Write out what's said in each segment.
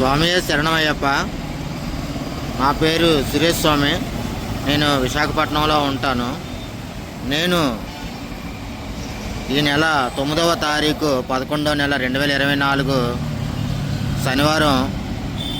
స్వామి శరణమయ్యప్ప. నా పేరు సురేష్ స్వామి. నేను విశాఖపట్నంలో ఉంటాను. నేను ఈ నెల తొమ్మిదవ తారీఖు పదకొండవ నెల రెండు వేల ఇరవై నాలుగు శనివారం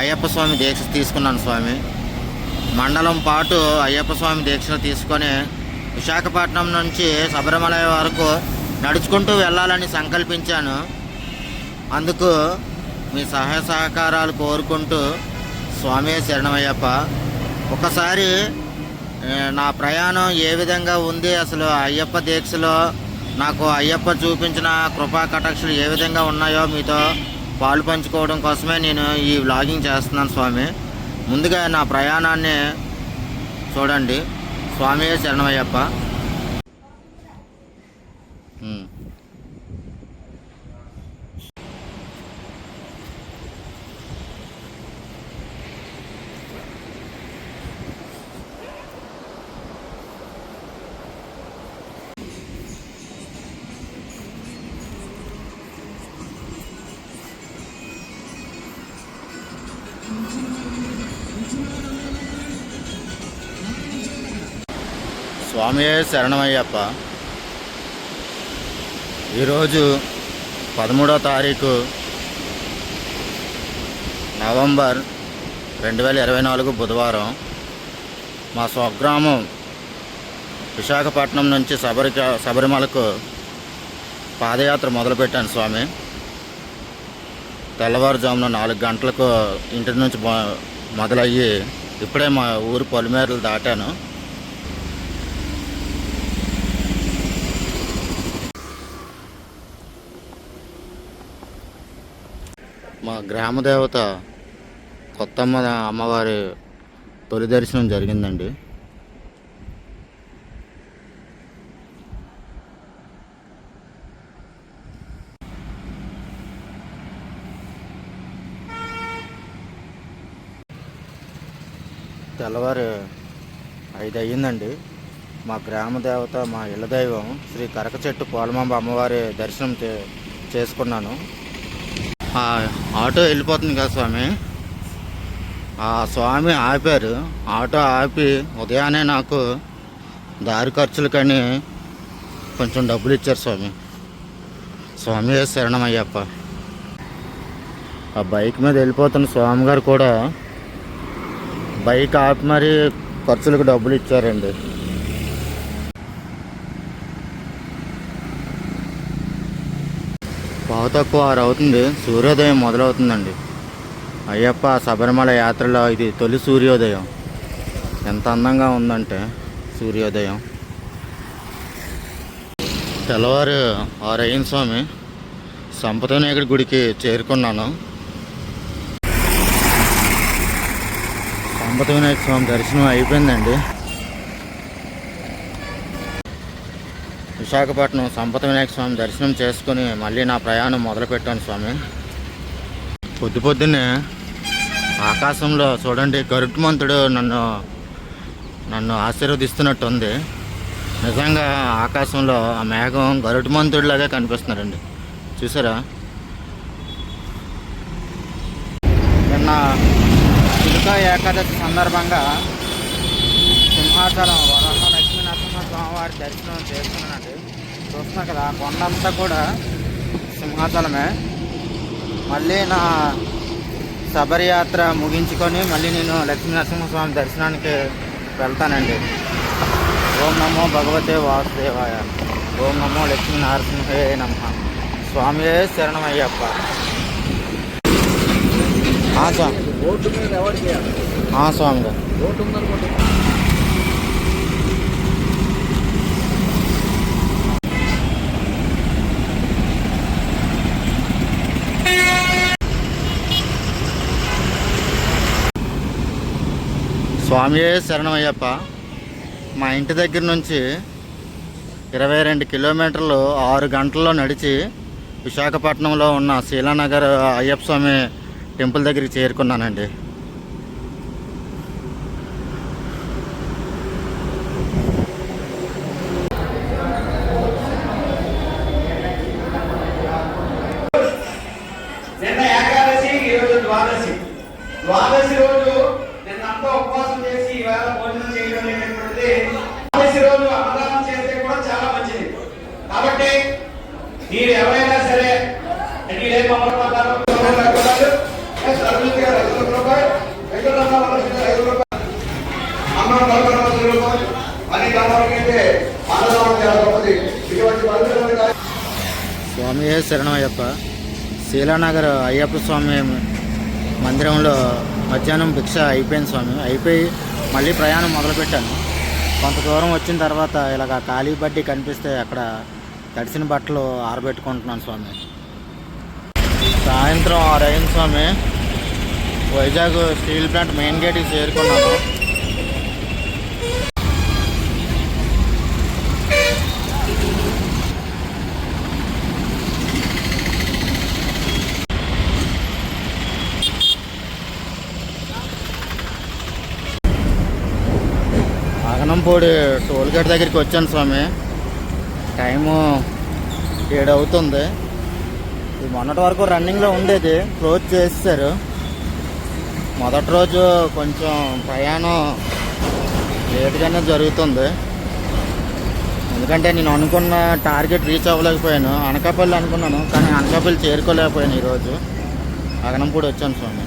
అయ్యప్ప స్వామి దీక్ష తీసుకున్నాను స్వామి. మండలం పాటు అయ్యప్ప స్వామి దీక్ష తీసుకొని విశాఖపట్నం నుంచి శబరిమల వరకు నడుచుకుంటూ వెళ్ళాలని సంకల్పించాను. అందుకు మీ సహాయ సహకారాలు కోరుకుంటూ స్వామి శరణమయ్యప్ప ఒకసారి నా ప్రయాణం ఏ విధంగా ఉంది? అసలు అయ్యప్ప దీక్షలో నాకు అయ్యప్ప చూపించిన కృపా కటాక్షలు ఏ విధంగా ఉన్నాయో మీతో పాలు పంచుకోవడం కోసమే నేను ఈ వ్లాగింగ్ చేస్తున్నాను స్వామి. ముందుగా నా ప్రయాణాన్ని చూడండి. స్వామి శరణమయ్యప్ప. స్వామియే శరణమయ్యప్ప. ఈరోజు పదమూడో తారీఖు నవంబర్ రెండు వేల ఇరవై నాలుగు బుధవారం మా స్వగ్రామం విశాఖపట్నం నుంచి శబరి శబరిమలకు పాదయాత్ర మొదలుపెట్టాను స్వామి. తెల్లవారుజామున నాలుగు గంటలకు ఇంటి నుంచి మొ- మొదలయ్యి ఇప్పుడే మా ఊరు పొలిమేరలు దాటాను. మా గ్రామ దేవత కొత్తమ్మ అమ్మవారి తొలి దర్శనం జరిగిందండి. తెల్లవారు ఐదు అయ్యిందండి. మా గ్రామ దేవత మా ఇళ్ళ దైవం శ్రీ కరక చెట్టు పోలమాంబ అమ్మవారి దర్శనం చే చేసుకున్నాను. ఆటో వెళ్ళిపోతుంది కదా స్వామి. ఆ స్వామి ఆపారు. ఆటో ఆపి ఉదయాన్నే నాకు దారి ఖర్చులకని కొంచెం డబ్బులు ఇచ్చారు స్వామి. స్వామి శరణమయ్యప్ప. ఆ బైక్ మీద వెళ్ళిపోతున్న స్వామి గారు కూడా బైక్ ఆపి మరీ ఖర్చులకు డబ్బులు ఇచ్చారండి. పావు తక్కువ ఆరు అవుతుంది సూర్యోదయం మొదలవుతుందండి. అయ్యప్ప శబరిమల యాత్రలో ఇది తొలి సూర్యోదయం. ఎంత అందంగా ఉందంటే సూర్యోదయం. తెల్లవారు ఆరయ్యన్ స్వామి సంపద వినాయకుడి గుడికి చేరుకున్నాను. సంపత వినాయక స్వామి దర్శనం అయిపోయిందండి. విశాఖపట్నం సంపద వినాయక స్వామి దర్శనం చేసుకుని మళ్ళీ నా ప్రయాణం మొదలుపెట్టాను స్వామి. పొద్దు పొద్దున్నే ఆకాశంలో చూడండి గరుత్మంతుడు నన్ను నన్ను ఆశీర్వదిస్తున్నట్టు ఉంది నిజంగా ఆకాశంలో ఆ మేఘం గరుత్మంతుడిలాగే కనిపిస్తున్నారండి చూసారా? నిన్న చిలుక ఏకాదశి సందర్భంగా సింహాచలం స్వామివారి దర్శనం చేసుకున్నానండి. చూస్తున్నా కదా కొండంతా కూడా సింహాచలమే. మళ్ళీ నా శబరి యాత్ర ముగించుకొని మళ్ళీ నేను లక్ష్మీ నరసింహస్వామి దర్శనానికి వెళ్తానండి. ఓం నమో భగవతే వాసుదేవాయ. ఓం నమో లక్ష్మీ నరసింహే నమ. స్వామియే శరణమయ్యప్ప. స్వామి. స్వామి. గారు స్వామియే శరణమయ్యప్ప మా ఇంటి దగ్గర నుంచి ఇరవై రెండు కిలోమీటర్లు ఆరు గంటల్లో నడిచి విశాఖపట్నంలో ఉన్న శీలానగర్ అయ్యప్ప స్వామి టెంపుల్ దగ్గరికి చేరుకున్నానండి. నిన్న ఏకాదశి ఈరోజు ద్వాదశి. ద్వాదశి రోజు అంతా ఉపవాసం చేసి ఈవేళ భోజనం చేయడం అనేటువంటిది రోజు అన్నదానం చేస్తే కూడా చాలా మంచిది. కాబట్టి మీరు ఎవరైనా సరే మీరు ఏం ఐదు రూపాయలు ఐదు రూపాయలు నలభై రూపాయలు అని అన్నదానం చాలా గొప్పది. ఇటువంటి స్వామి శరణమయ్యప్ప. శీలానగర్ అయ్యప్ప స్వామి మందిరంలో మధ్యాహ్నం భిక్ష అయిపోయింది స్వామి. అయిపోయి మళ్ళీ ప్రయాణం మొదలుపెట్టాను. కొంత దూరం వచ్చిన తర్వాత ఇలాగ ఖాళీ బడ్డీ కనిపిస్తే అక్కడ తడిసిన బట్టలు ఆరబెట్టుకుంటున్నాను స్వామి. సాయంత్రం ఆరు అయింది స్వామి. వైజాగ్ స్టీల్ ప్లాంట్ మెయిన్ గేట్కి చేరుకున్నాను. ఆగనంపూడి టోల్గేట్ దగ్గరికి వచ్చాను స్వామి. టైము ఏడు అవుతుంది ఇది మొన్నటి వరకు రన్నింగ్లో ఉండేది. క్లోజ్ చేస్తారు మొదటి రోజు కొంచెం ప్రయాణం లేట్గానే జరుగుతుంది. ఎందుకంటే నేను అనుకున్న టార్గెట్ రీచ్ అవ్వలేకపోయాను. అనకాపల్లి అనుకున్నాను కానీ అనకాపల్లి చేరుకోలేకపోయాను ఈరోజు. అగనంపూడి వచ్చాను స్వామి.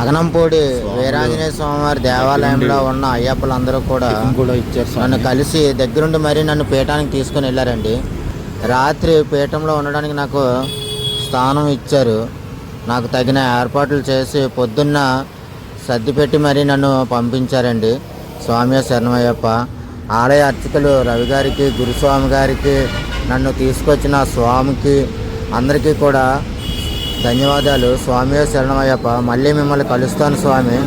అగనంపూడి వీరాంజనేయ స్వామివారి దేవాలయంలో ఉన్న అయ్యప్పలందరూ కూడా కూడా ఇచ్చారు నన్ను కలిసి దగ్గరుండి మరీ నన్ను పీఠానికి తీసుకుని వెళ్ళారండి. రాత్రి పీఠంలో ఉండడానికి నాకు స్థానం ఇచ్చారు. నాకు తగిన ఏర్పాట్లు చేసి పొద్దున్న సర్ది పెట్టి మరీ నన్ను పంపించారండి. స్వామి శరణమయ్యప్ప. ఆలయ అర్చకులు రవి గారికి గురుస్వామి గారికి నన్ను తీసుకొచ్చిన స్వామికి అందరికీ కూడా ధన్యవాదాలు. స్వామి శరణమయ్యప్ప మళ్ళీ మిమ్మల్ని కలుస్తాను స్వామి.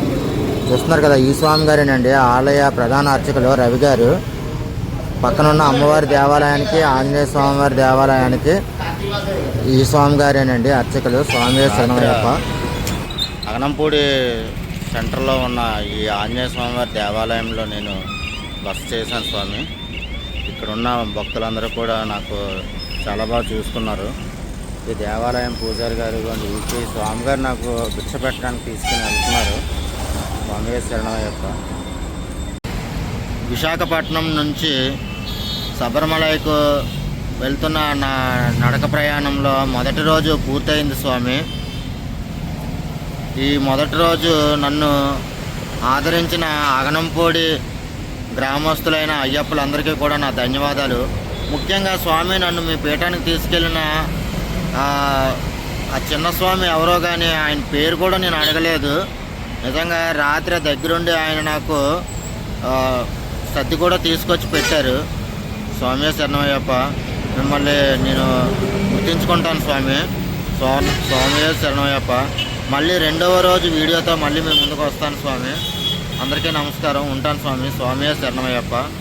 చూస్తున్నారు కదా ఈ స్వామి గారేనండి ఆలయ ప్రధాన అర్చకులు రవి గారు. పక్కనున్న అమ్మవారి దేవాలయానికి ఆంజనేయ స్వామివారి దేవాలయానికి ఈ స్వామి గారేనండి అర్చకులు. స్వామి శరణమయ్యప్ప. అగనంపూడి సెంటర్లో ఉన్న ఈ ఆంజనేయ స్వామివారి దేవాలయంలో నేను బస చేశాను స్వామి. ఇక్కడ ఉన్న భక్తులందరూ కూడా నాకు చాలా బాగా చూసుకున్నారు. ఈ దేవాలయం పూజారి గారు కానీ ఈ స్వామి గారు నాకు భిక్ష పెట్టడానికి తీసుకుని వెళ్తున్నారు. స్వామి యొక్క. విశాఖపట్నం నుంచి శబరిమలైకు వెళ్తున్న నా నడక ప్రయాణంలో మొదటి రోజు పూర్తయింది స్వామి. ఈ మొదటి రోజు నన్ను ఆదరించిన అగనంపూడి గ్రామస్తులైన అయ్యప్పలందరికీ కూడా నా ధన్యవాదాలు. ముఖ్యంగా స్వామి నన్ను మీ పీఠానికి తీసుకెళ్ళిన ఆ చిన్న స్వామి ఎవరో కానీ ఆయన పేరు కూడా నేను అడగలేదు. నిజంగా రాత్రి దగ్గరుండి ఆయన నాకు సర్ది కూడా తీసుకొచ్చి పెట్టారు. స్వామి శరణమయ్యప్ప మిమ్మల్ని నేను గుర్తించుకుంటాను స్వామి. స్వామి స్వామి శరణమయ్యప్ప మళ్ళీ రెండవ రోజు వీడియోతో మళ్ళీ మీ ముందుకు వస్తాను స్వామి. అందరికీ నమస్కారం. ఉంటాను స్వామి. స్వామి శరణమయ్యప్ప.